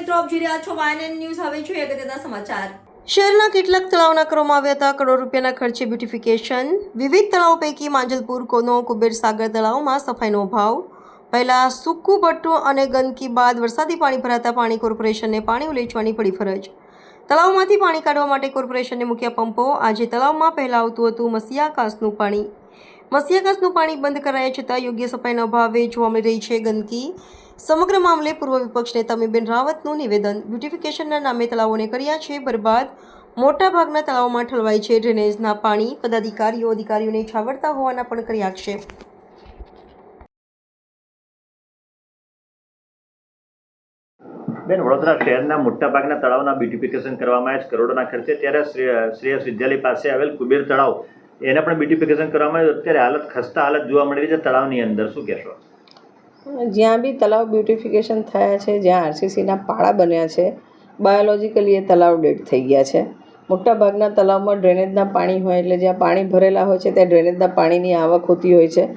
મિત્રો, આપ જોઈ રહ્યા છો વાયએનએન ન્યૂઝ હવે જોઈએ અગત્યના સમાચાર. શહેરના કેટલાક તળાવના કરવામાં આવ્યા હતા કરોડ રૂપિયાના ખર્ચે બ્યુટિફિકેશન વિવિધ તળાવ પૈકી માંજલપુર કોનો કુબેર સાગર તળાવમાં સફાઈનો અભાવ. પહેલાં સૂકું બટ્ટું અને ગંદકી બાદ વરસાદી પાણી ભરાતા પાણી કોર્પોરેશનને પાણી ઉલેચવાની પડી ફરજ. તળાવમાંથી પાણી કાઢવા માટે કોર્પોરેશનને મૂક્યા પંપો. આજે તળાવમાં પહેલાં આવતું હતું મસિયાકાસનું પાણી. મસિયાકાસનું પાણી બંધ કરાયા છતાં યોગ્ય સફાઈના અભાવે જોવા મળી રહી છે ગંદકી. સમગ્ર મામલે પૂર્વ વિપક્ષ નેતા તમીબેન રાવતનું નિવેદન બ્યુટિફિકેશનના નામે તળાવોને કર્યા છે. બરબાદ મોટાભાગના તળાવોમાં ઠલવાય છે. ડ્રેનેજના પાણી પદાધિકારીઓ અધિકારીઓને છાવડતા હોવાના પણ કરી આક્ષેપ બેન, વડોદરા શહેરના મોટાભાગના તળાવના બ્યુટિફિકેશન કરવામાં આવ્યા છે. કરોડોના ખર્ચે ત્યારે શ્રે- શ્રેયસ વિદ્યાલય પાસે આવેલ કુબેર તળાવ. એને પણ બ્યુટિફિકેશન કરવામાં આવ્યું. અત્યારે હાલત ખસ્તા હાલત જોવા મળી રહી છે તળાવની અંદર. શું કહેશો? જ્યાં બી તલાવ બ્યુટિફિકેશન થયા છે, જ્યાં આરસીસીના પાળા બન્યા છે, બાયોલોજીકલી એ તલાવ ડેડ થઈ ગયા છે. મોટાભાગના તલાવમાં ડ્રેનેજના પાણી હોય એટલે જ્યાં પાણી ભરેલા હોય છે, ત્યાં ડ્રેનેજના પાણીની આવક હોતી હોય છે.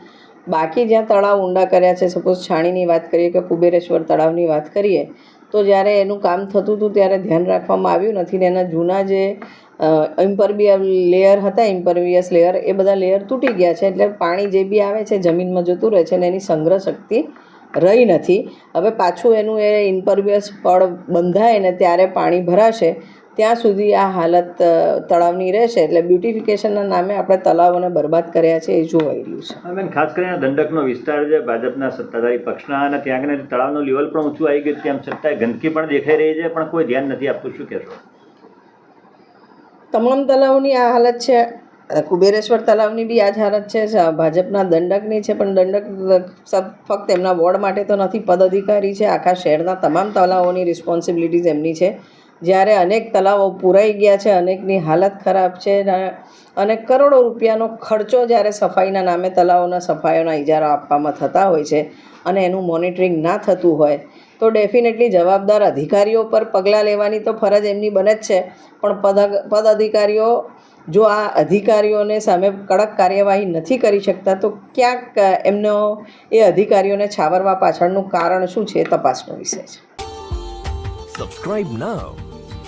બાકી જ્યાં તળાવ ઊંડા કર્યા છે સપોઝ છાણીની વાત કરીએ કે કુબેરેશ્વર તળાવની વાત કરીએ તો જ્યારે એનું કામ થતું હતું ત્યારે ધ્યાન રાખવામાં આવ્યું નથી ને એના જૂના જે ઇમ્પરબિયલ લેયર હતા ઇમ્પરવિયસ લેયર એ બધા લેયર તૂટી ગયા છે એટલે પાણી જે બી આવે છે, જમીનમાં જતું રહે છે ને એની સંગ્રહ શક્તિ રહી નથી. હવે પાછું એનું એ ઇમ્પરવિયસ પડ બંધાય ને ત્યારે પાણી ભરાશે ત્યાં સુધી આ હાલત તળાવની રહેશે એટલે બ્યુટિફિકેશનના નામે આપણે તળાવોને બરબાદ કર્યા છે એ જોવાઈ રહ્યું છે. બેન ખાસ કરીને દંડકનો વિસ્તાર છે ભાજપના સત્તાધારી પક્ષના અને ત્યાં આગળ તળાવનું લેવલ પણ ઊંચું આવી ગયું તેમ છતાં ગંદકી પણ દેખાઈ રહી છે પણ કોઈ ધ્યાન નથી આપતું શું કહેશો? તમામ તળાવની આ હાલત છે કુબેરેશ્વર તળાવની બી આ જ હાલત છે ભાજપના દંડકની છે પણ દંડક ફક્ત એમના વોર્ડ માટે તો નથી પદ અધિકારી છે આખા શહેરના તમામ તળાવોની રિસ્પોન્સિબિલિટીઝ એમની છે. જ્યારે અનેક તલાવો પૂરાઈ ગયા છે, અનેકની હાલત ખરાબ છે અને કરોડો રૂપિયાનો ખર્ચો જ્યારે સફાઈના નામે તલાવોના સફાઈઓના ઇજારા આપવામાં થતા હોય છે અને એનું મોનિટરિંગ ના થતું હોય, તો ડેફિનેટલી જવાબદાર અધિકારીઓ પર પગલાં લેવાની તો ફરજ એમની બને જ છે. પણ પદ પદ અધિકારીઓ જો આ અધિકારીઓને સામે કડક કાર્યવાહી નથી કરી શકતા, તો ક્યાંક એમનો એ અધિકારીઓને છાવરવા પાછળનું કારણ શું છે તપાસનો વિષય છે. Subscribe now